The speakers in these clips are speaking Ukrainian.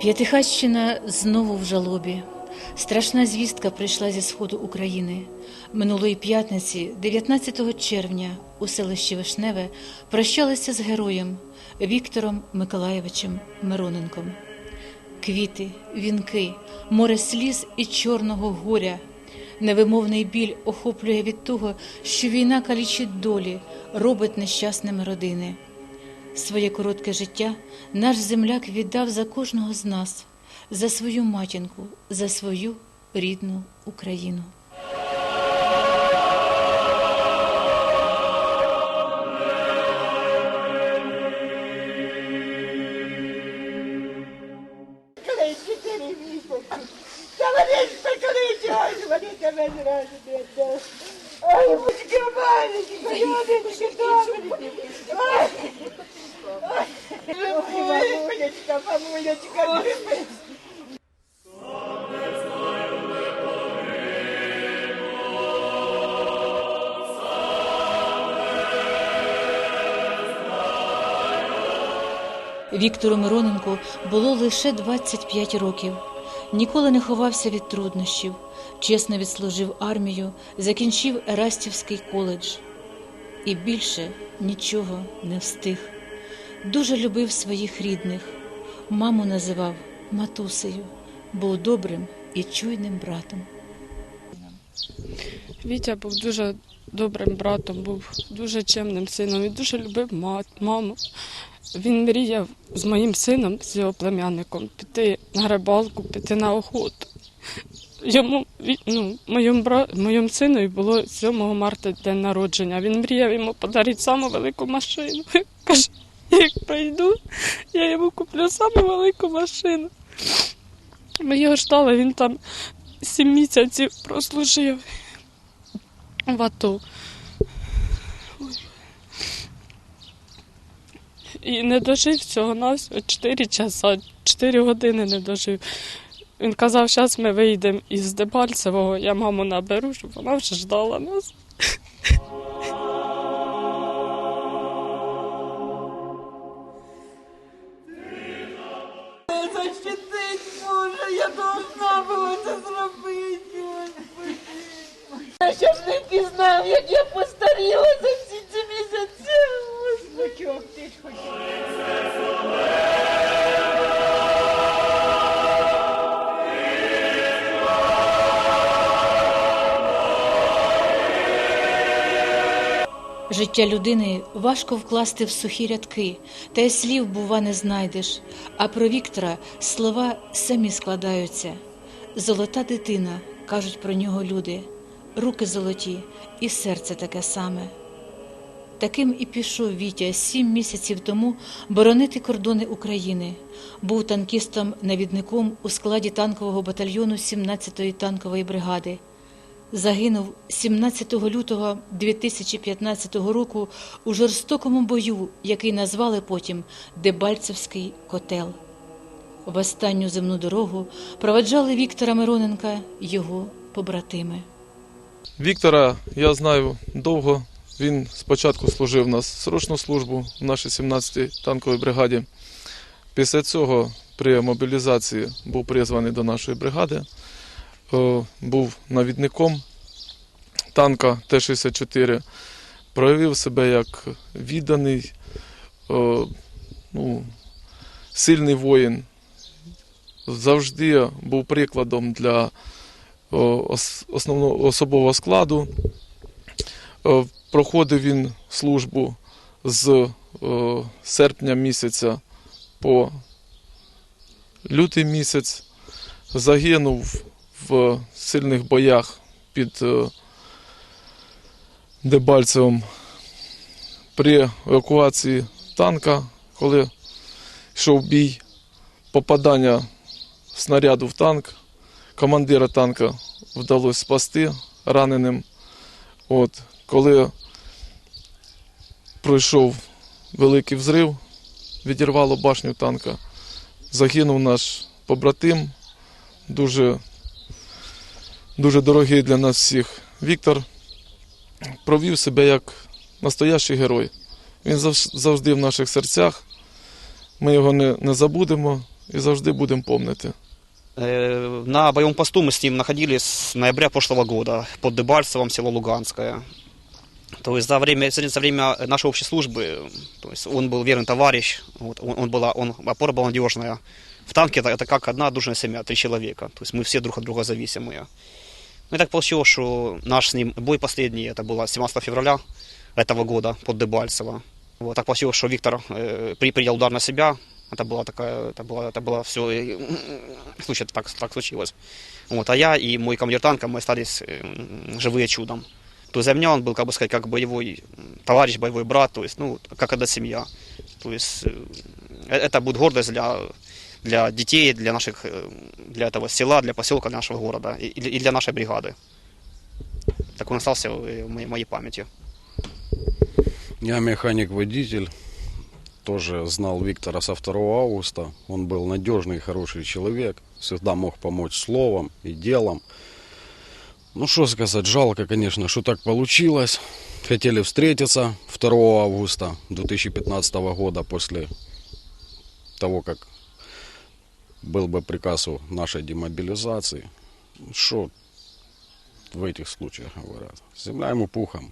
П'ятихатщина знову в жалобі. Страшна звістка прийшла зі сходу України. Минулої п'ятниці, 19 червня, у селищі Вишневе прощалися з героєм Віктором Миколаєвичем Мироненком. Квіти, вінки, море сліз і чорного горя. Невимовний біль охоплює від того, що війна калічить долі, робить нещасними родини. Своє коротке життя наш земляк віддав за кожного з нас, за свою матінку, за свою рідну Україну. Та вони ж Віктору Мироненку було лише 25 років. Ніколи не ховався від труднощів, чесно відслужив армію, закінчив Ерастівський коледж і більше нічого не встиг. Дуже любив своїх рідних. Маму називав матусею, був добрим і чуйним братом. Вітя був дуже добрим братом, був дуже чемним сином. Він дуже любив ма- маму. Він мріяв з моїм сином, з його племянником, піти на рибалку, піти на охоту. Йому ну, моєму, бра... моєму сину було 7 марта день народження. Він мріяв йому подарити саму велику машину. Каже, як прийду, я йому куплю саму велику машину. Ми його ждали, він там сім місяців прослужив в АТО. І не дожив всього на 4 часа, 4 години не дожив. Він казав, зараз ми вийдемо із Дебальцевого, я маму наберу, щоб вона вже ждала нас. Защитить, Боже, я должна була це зробити. Я ще ж не пізнав, як я постаріла за всі ці місяці. Ти ж? Життя людини важко вкласти в сухі рядки, та й слів, бува, не знайдеш. А про Віктора слова самі складаються. Золота дитина, кажуть про нього люди, руки золоті і серце таке саме. Таким і пішов Вітя сім місяців тому боронити кордони України. Був танкістом-навідником у складі танкового батальйону 17-ї танкової бригади. Загинув 17 лютого 2015 року у жорстокому бою, який назвали потім Дебальцевський котел. В останню земну дорогу проведжали Віктора Мироненка його побратими. Віктора я знаю довго. Він спочатку служив у нас срочну службу в нашій 17-й танковій бригаді. Після цього при мобілізації був призваний до нашої бригади, Е, був навідником танка Т-64, проявив себе як відданий, е, ну, сильний воїн. Завжди був прикладом для основного особового складу. Е, Проходив він службу з е, серпня місяця по лютий місяць. Загинув в сильних боях під е, Дебальцевим при евакуації танка, коли йшов бій, попадання снаряду в танк. Командира танка вдалося спасти раненим. От, коли пройшов великий взрив, відірвало башню танка, загинув наш побратим, дуже, дуже дорогий для нас всіх Віктор. Провів себе як настоящий герой. Він завжди в наших серцях. Ми його не, не забудемо. і завжди будемо помнити. Э, На боевом посту мы с ним находились с ноября прошлого года под Дебальцевом, село Луганское. То есть за время, за время нашей общей службы, то есть он был верный товарищ, вот, он, он была, он, опора была надежная. В танке это, это как одна дружная семья, три человека. То есть мы все друг от друга зависимые. Ну и так получилось, что наш с ним бой последний, это было 17 февраля этого года под Дебальцево. Вот, так получилось, что Виктор э, при, принял удар на себя. Это была такая, это было, это было все, случай так, так случилось. Вот, а я и мой командир танка, мы остались э, живые чудом. То есть за меня он был, как бы сказать, как боевой товарищ, боевой брат, то есть, ну, как одна семья. То есть э, это будет гордость для, для детей, для наших, э, для этого села, для поселка, для нашего города и, и для нашей бригады. Так он остался э, в моей, моей памяти. Я механик-водитель, тоже знал Виктора со 2 августа. Он был надежный и хороший человек, всегда мог помочь словом и делом. Ну что сказать, жалко, конечно, что так получилось. Хотели встретиться 2 августа 2015 года после того, как был бы приказ о нашей демобилизации. Что в этих случаях говорят? Земля ему пухом.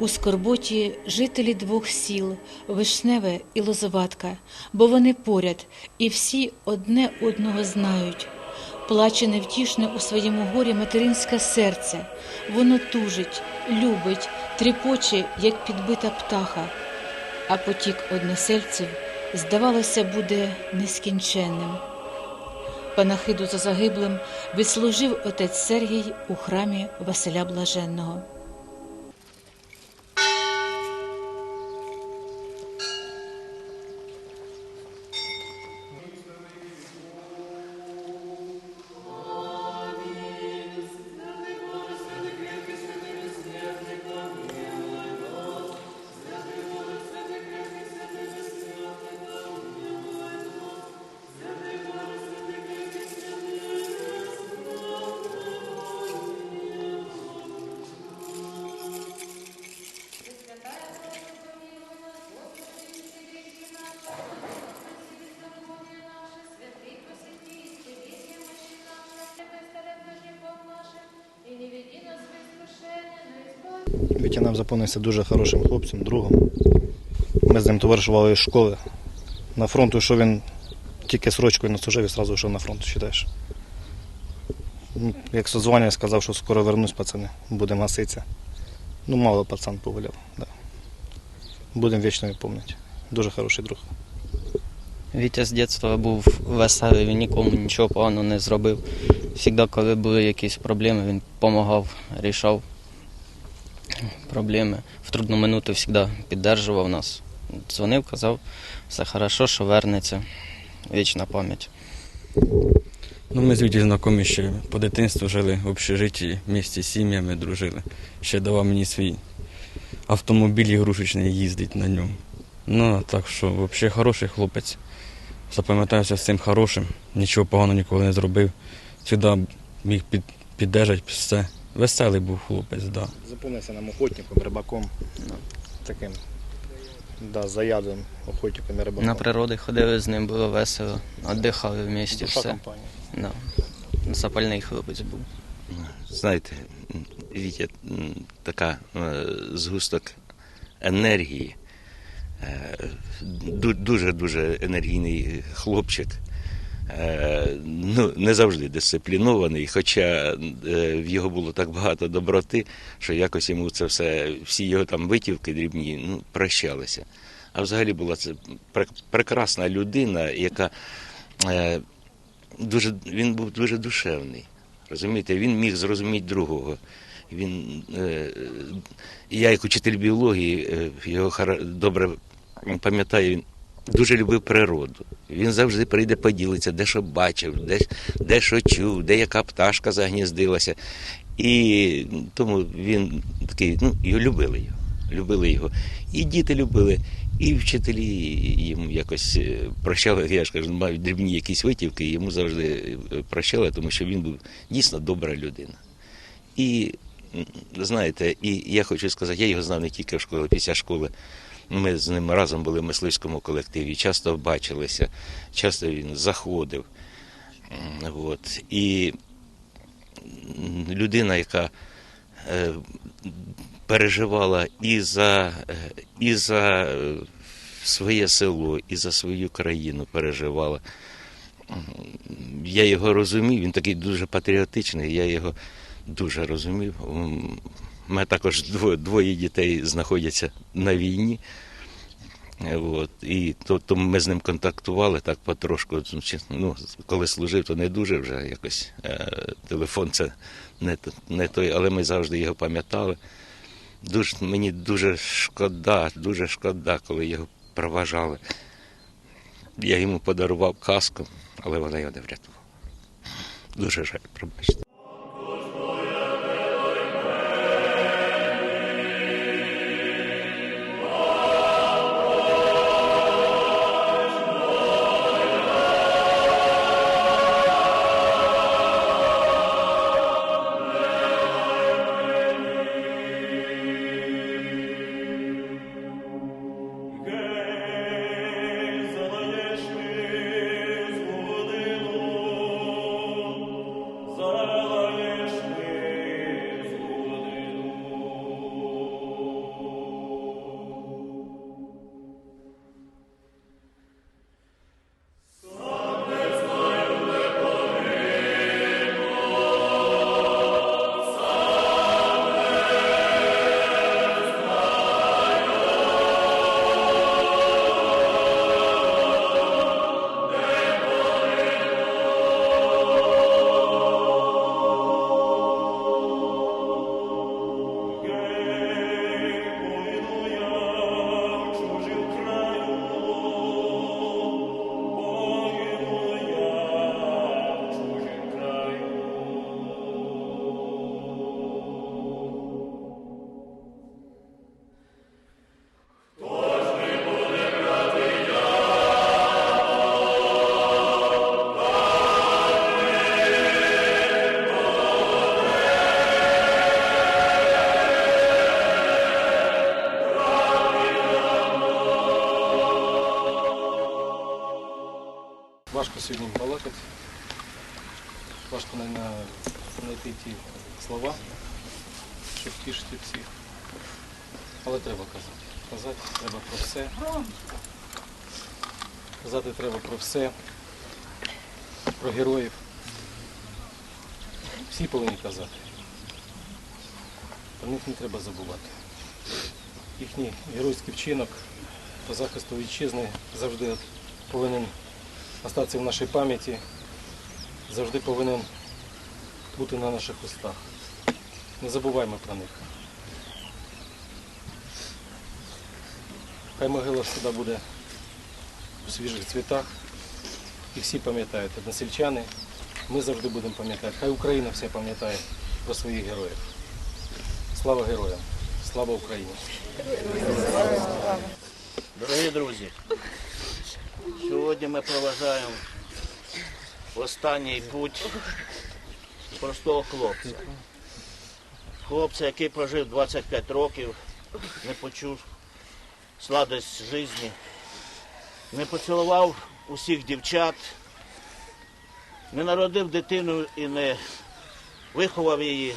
У скорботі жителі двох сіл Вишневе і Лозоватка, бо вони поряд, і всі одне одного знають. Плаче невтішне у своєму горі материнське серце. Воно тужить, любить, тріпоче, як підбита птаха. А потік односельців, здавалося, буде нескінченним. Панахиду за загиблим відслужив отець Сергій у храмі Василя Блаженного. Вітя нам запомнився дуже хорошим хлопцем, другом. Ми з ним товаришували з школи. На фронту, що він тільки срочкою наслужив і одразу йшов на фронт, вважаєш. Ну, Як созвання сказав, що скоро вернусь, пацани, будемо гаситися. Ну, мало пацан погуляв. Да. Будемо вічно його пам'ятати. Дуже хороший друг. Вітя з дитинства був веселий, він нікому нічого поганого не зробив. Всігда, коли були якісь проблеми, він допомагав, рішав проблеми. В трудну минуту завжди підтримував нас. Дзвонив, казав, все хорошо, що вернеться. Вічна пам'ять. Ну, ми з Віті знайомі ще по дитинству жили в общежитті, місті з сім'ями дружили. Ще давав мені свій автомобіль ігрушечний їздить на ньому. Ну, так що, взагалі хороший хлопець. Запам'ятався з цим хорошим, нічого поганого ніколи не зробив. Завжди міг під, піддержати все. Веселий був хлопець, так. Да. Запомнився нам охотником, рибаком. Таким да, заядлим охотником і рибаком. На природі ходили з ним, було весело, віддихали в місті, Душа все. Да. Запальний хлопець був. знаєте, Вітя така е, згусток енергії, Е, ду- Дуже-дуже енергійний хлопчик. Е, Ну, не завжди дисциплінований, хоча е, в його було так багато доброти, що якось йому це все, всі його там витівки дрібні, ну, прощалися. А взагалі була це прекрасна людина, яка е, дуже, він був дуже душевний. Розумієте, він міг зрозуміти другого. Він, я, як учитель біології, його добре пам'ятаю, він дуже любив природу. Він завжди прийде поділиться, де що бачив, де, де що чув, де яка пташка загніздилася. І тому він такий, ну, його любили його. Любили його. І діти любили, і вчителі йому якось е, прощали, я ж кажу, мають дрібні якісь витівки, йому завжди е, прощали, тому що він був дійсно добра людина. І знаєте, і я хочу сказати, я його знав не тільки в школі, після школи. Ми з ним разом були в мисливському колективі, часто бачилися, часто він заходив. От. І людина, яка е, переживала і за, е, і за е, своє село, і за свою країну переживала. Я його розумів, він такий дуже патріотичний, я його дуже розумів. У мене також двоє, дітей знаходяться на війні. От, і то, то ми з ним контактували так потрошку. Ну, коли служив, то не дуже вже якось. Е, телефон це не, не той, але ми завжди його пам'ятали. Дуже, мені дуже шкода, дуже шкода, коли його проважали. Я йому подарував каску, але вона його не врятувала. Дуже жаль, пробачте. Важко сьогодні балакати. Важко на- на- знайти ті слова, щоб втішити всіх. Але треба казати. Казати треба про все. Казати треба про все. Про героїв. Всі повинні казати. Про них не треба забувати. Їхній геройський вчинок по захисту вітчизни завжди повинен остатися в нашій пам'яті, завжди повинен бути на наших устах. Не забуваймо про них. Хай могила завжди буде у свіжих цвітах. І всі пам'ятають, односельчани, ми завжди будемо пам'ятати. Хай Україна вся пам'ятає про своїх героїв. Слава героям! Слава Україні! Дорогі друзі, сьогодні ми проважаємо останній путь простого хлопця. Хлопця, який прожив 25 років, не почув сладость житті, не поцілував усіх дівчат, не народив дитину і не виховав її,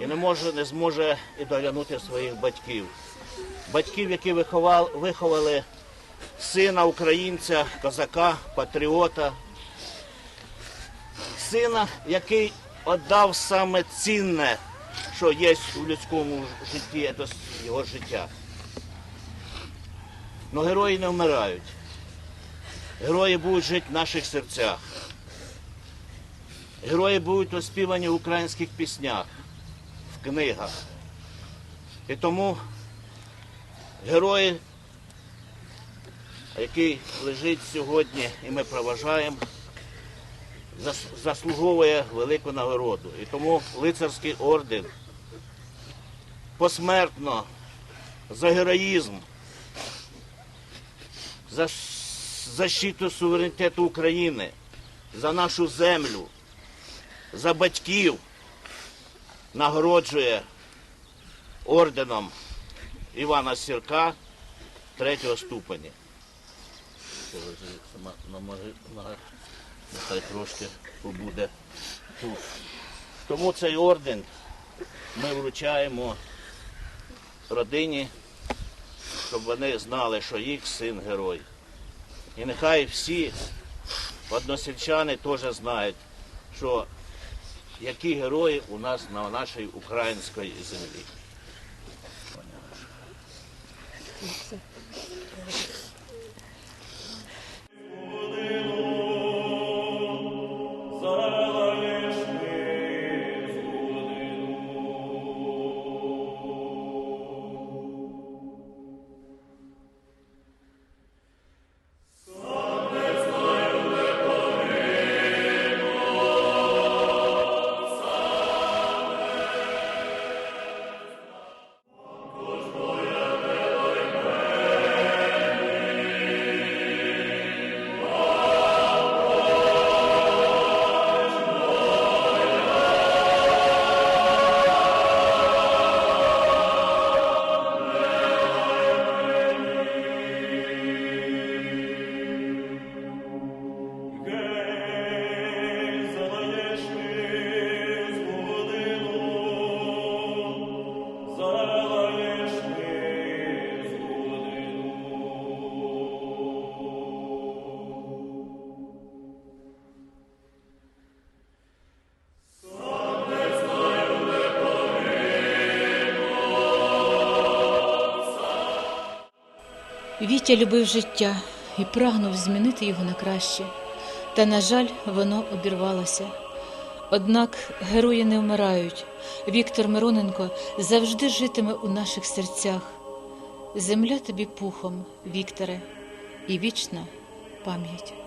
і не може, не зможе і доглянути своїх батьків. батьків, які виховали, виховали сина українця, козака, патріота, сина, який віддав саме цінне, що є в людському житті, це його життя. Но герої не вмирають. Герої будуть жити в наших серцях. Герої будуть оспівані в українських піснях, в книгах. І тому герої, який лежить сьогодні і ми проважаємо, заслуговує велику нагороду. І тому лицарський орден посмертно за героїзм, за защиту суверенітету України, за нашу землю, за батьків нагороджує орденом Івана Сірка третього ступеня. Вже на моги- Нехай трошки побуде тут. Тому цей орден ми вручаємо родині, щоб вони знали, що їх син герой. І нехай всі односельчани теж знають, що які герої у нас на нашій українській землі. Вітя любив життя і прагнув змінити його на краще. Та, на жаль, воно обірвалося. Однак герої не вмирають. Віктор Мироненко завжди житиме у наших серцях. Земля тобі пухом, Вікторе, і вічна пам'ять.